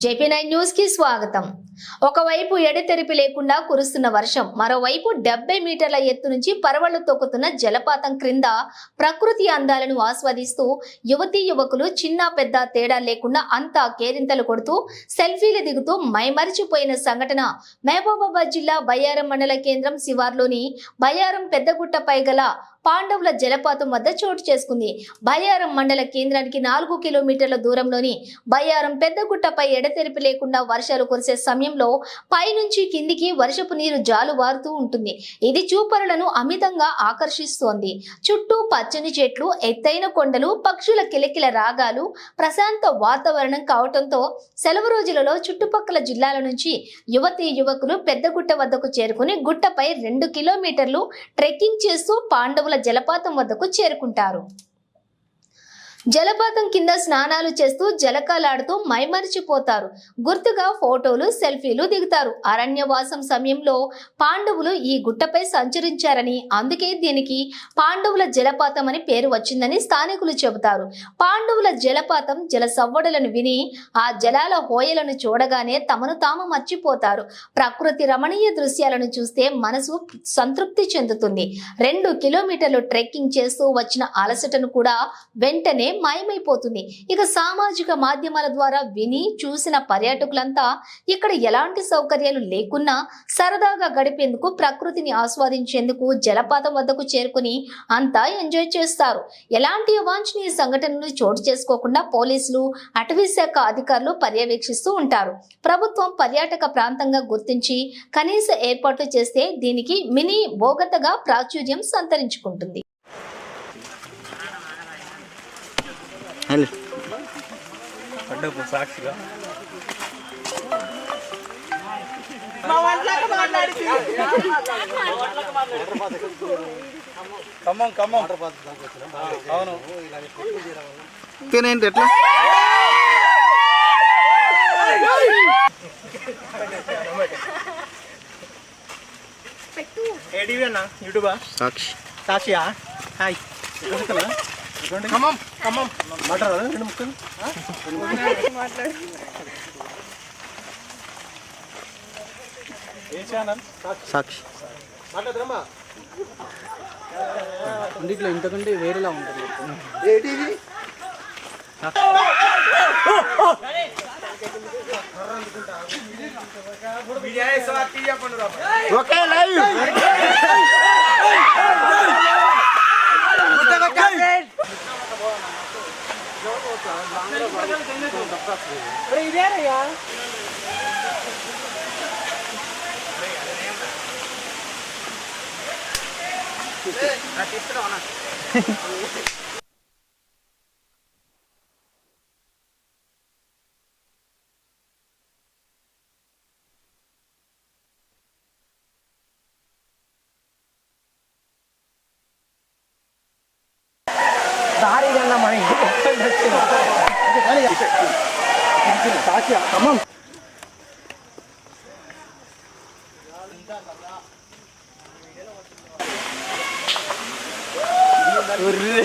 JP nine న్యూస్కి స్వాగతం. ఒకవైపు ఎడతెరిపి లేకుండా కురుస్తున్న వర్షం మరోవైపు డెబ్బై మీటర్ల ఎత్తు నుంచి పరవళ్ళు తొక్కుతున్న జలపాతం క్రింద ప్రకృతి అందాలను ఆస్వాదిస్తూ యువతీ యువకులు చిన్న పెద్ద తేడా లేకుండా అంతా కేరింతలు కొడుతూ సెల్ఫీలు దిగుతూ మైమరిచిపోయిన సంఘటన మహబూబాబాద్ జిల్లా బయ్యారం మండల కేంద్రం శివార్లోని బయ్యారం పెద్దగుట్టపై గల పాండవుల జలపాతం వద్ద చోటు చేసుకుంది. బయ్యారం మండల కేంద్రానికి నాలుగు కిలోమీటర్ల దూరంలోని బయ్యారం పెద్దగుట్టపై ఎడతెరిపి లేకుండా వర్షాలు కురిసే సమయంలో పైనుంచి కిందికి వర్షపు నీరు జాలువారుతూ ఉంటుంది. ఇది చూపరులను అమితంగా ఆకర్షిస్తోంది. చుట్టూ పచ్చని చెట్లు ఎత్తైన కొండలు పక్షుల కిలకిల రాగాలు ప్రశాంత వాతావరణం కావటంతో సెలవు రోజులలో చుట్టుపక్కల జిల్లాల నుంచి యువతీ యువకులు పెద్దగుట్ట వద్దకు చేరుకుని గుట్టపై రెండు కిలోమీటర్లు ట్రెక్కింగ్ చేస్తూ పాండవుల జలపాతం వద్దకు చేరుకుంటారు. జలపాతం కింద స్నానాలు చేస్తూ జలకాలాడుతూ మైమరిచిపోతారు. గుర్తుగా ఫోటోలు సెల్ఫీలు దిగుతారు. అరణ్యవాసం సమయంలో పాండవులు ఈ గుట్టపై సంచరించారని అందుకే దీనికి పాండవుల జలపాతం అని పేరు వచ్చిందని స్థానికులు చెబుతారు. పాండవుల జలపాతం జల సవ్వడులను విని ఆ జలాల హోయలను చూడగానే తమను తాము మర్చిపోతారు. ప్రకృతి రమణీయ దృశ్యాలను చూస్తే మనసు సంతృప్తి చెందుతుంది. రెండు కిలోమీటర్లు ట్రెక్కింగ్ చేస్తూ వచ్చిన అలసటను కూడా వెంటనే మాయమైపోతుంది. ఇక సామాజిక మాధ్యమాల ద్వారా విని చూసిన పర్యాటకులంతా ఇక్కడ ఎలాంటి సౌకర్యాలు లేకున్నా సరదాగా గడిపేందుకు ప్రకృతిని ఆస్వాదించేందుకు జలపాతం వద్దకు చేరుకుని అంతా ఎంజాయ్ చేస్తారు. ఎలాంటి అవాంఛనీయ సంఘటనలు చోటు చేసుకోకుండా పోలీసులు అటవీ శాఖ అధికారులు పర్యవేక్షిస్తూ ఉంటారు. ప్రభుత్వం పర్యాటక ప్రాంతంగా గుర్తించి కనీస ఏర్పాట్లు చేస్తే దీనికి మినీ బోగతగా ప్రాచుర్యం సంతరించుకుంటుంది. హలో పడ్డపు సాక్షిగా ఖమ్మం ఖమ్మం అవును తినేంటి ఎట్లా ఏడివి అన్న యూట్యూబా సాక్షి సాక్షియా హాయ్ ఖమ్మం ఖమ్మం. మాట్లాడదా రెండు ముక్కలు. ఏ ఛానల్? సాక్షి. మాట్లాడదమ్మా. ఇందులో ఇంతకంటే వేరేలా ఉంటుంది. ATV okay live. దారి 다시야 가만 으르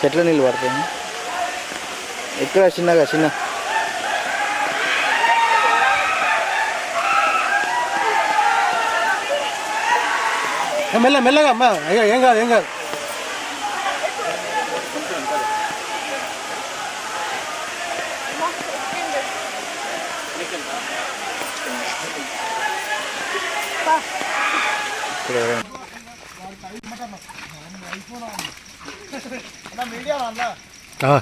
చెట్ల నీళ్ళు పడతాయి. ఇక్కడ చిన్నగా చిన్న. మెల్ల మెల్లగా అమ్మా. ఏం కాదు ఏం కాదు. ఇక్కడ ఎవరైనా ఆ.